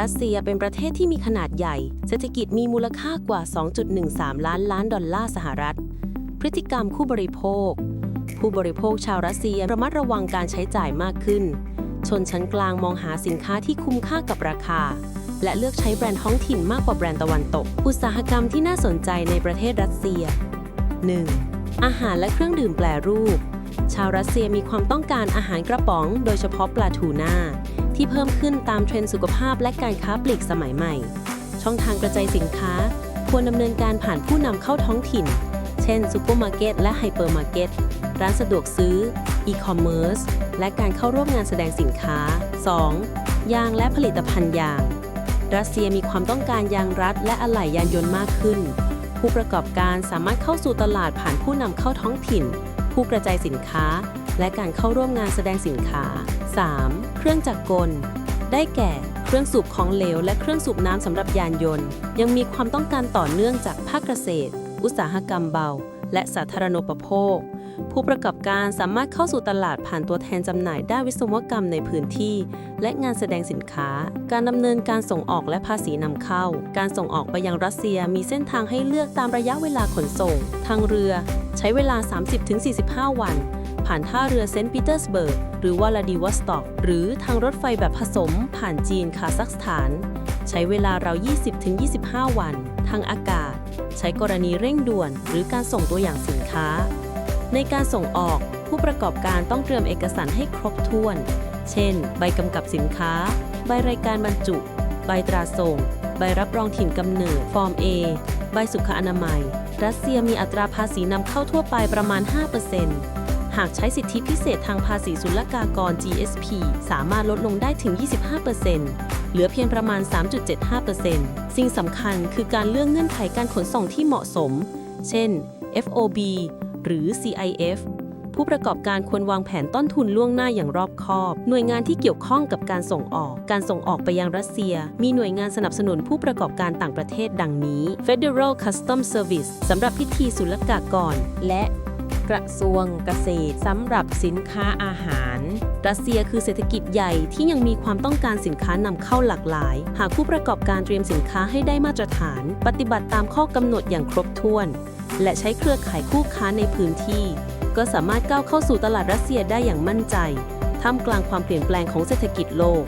รัสเซียเป็นประเทศที่มีขนาดใหญ่ เศรษฐกิจมีมูลค่ากว่า 2.13 ล้านล้านดอลลาร์สหรัฐ พฤติกรรมผู้บริโภค ผู้บริโภคชาวรัสเซียระมัดระวังการใช้จ่ายมากขึ้น ชนชั้นกลางมองหาสินค้าที่คุ้มค่ากับราคา และเลือกใช้แบรนด์ท้องถิ่นมากกว่าแบรนด์ตะวันตก อุตสาหกรรมที่น่าสนใจในประเทศรัสเซีย 1. อาหารและเครื่องดื่มแปรรูป ชาวรัสเซียมีความต้องการอาหารกระป๋อง โดยเฉพาะปลาทูน่า ที่เพิ่มขึ้นตามเทรนด์สุขภาพและการค้าปลีกสมัยใหม่ ช่องทางกระจายสินค้า ควรดำเนินการผ่านผู้นำเข้าท้องถิ่น เช่นซูเปอร์มาร์เก็ตและไฮเปอร์มาร์เก็ตร้านสะดวกซื้ออีคอมเมิร์ซและการเข้าร่วมงานแสดงสินค้า 2. ยางและผลิตภัณฑ์ยาง รัสเซียมีความต้องการยางรัดและอะไหล่ยานยนต์มากขึ้น ผู้ประกอบการสามารถเข้าสู่ตลาดผ่านผู้นำเข้าท้องถิ่น ผู้กระจายสินค้า และการเข้าร่วมงานแสดงสินค้า 3. เครื่องจักรกล ได้แก่ เครื่องสูบของเหลว และเครื่องสูบน้ำสำหรับยานยนต์ ยังมีความต้องการต่อเนื่องจากภาคเกษตร อุตสาหกรรมเบา และสาธารณูปโภค ผู้ประกอบการสามารถเข้าสู่ตลาดผ่านตัวแทนจำหน่ายด้านวิศวกรรมในพื้นที่ และงานแสดงสินค้า การดำเนินการส่งออกและภาษีนำเข้า การส่งออกไปยังรัสเซียมีเส้นทางให้เลือกตามระยะเวลาขนส่ง ทางเรือ ใช้เวลา 30-45 วัน ผ่านท่าเรือเซนต์ปีเตอร์สเบิร์ก หรือวลาดิวอสตอก หรือทางรถไฟแบบผสม ผ่านจีนคาซัคสถาน ใช้เวลาราว 20-25 วัน ทางอากาศ ใช้กรณีเร่งด่วน หรือการส่งตัวอย่างสินค้า ในการส่งออกผู้ประกอบการต้องเตรียมเอกสารให้ครบถ้วน เช่น ใบกำกับสินค้า ใบรายการบรรจุ ใบตราส่ง ใบรับรองถิ่นกำเนิด ฟอร์ม A ใบสุขอนามัย รัสเซียมีอัตราภาษีนำเข้าทั่วไปประมาณ 5% หากใช้สิทธิพิเศษทางภาษีศุลกากร GSP สามารถลดลงได้ถึง 25%เหลือเพียงประมาณ 3.75%สิ่งสำคัญคือการเลือกเงื่อนไขการขนส่งที่เหมาะสม เช่น FOB หรือ CIF ผู้ประกอบการควรวางแผนต้นทุนล่วงหน้าอย่างรอบคอบ หน่วยงานที่เกี่ยวข้องกับการส่งออก การส่งออกไปยังรัสเซีย มีหน่วยงานสนับสนุนผู้ประกอบการต่างประเทศดังนี้ Federal Customs Service สำหรับพิธีศุลกากร และ กระทรวงเกษตรสำหรับสินค้าอาหาร รัสเซียคือเศรษฐกิจใหญ่ที่ยังมีความต้องการสินค้านำเข้าหลากหลาย หากผู้ประกอบการเตรียมสินค้าให้ได้มาตรฐาน ปฏิบัติตามข้อกำหนดอย่างครบถ้วน และใช้เครือข่ายคู่ค้าในพื้นที่ ก็สามารถก้าวเข้าสู่ตลาดรัสเซียได้อย่างมั่นใจท่ามกลางความเปลี่ยนแปลงของเศรษฐกิจโลก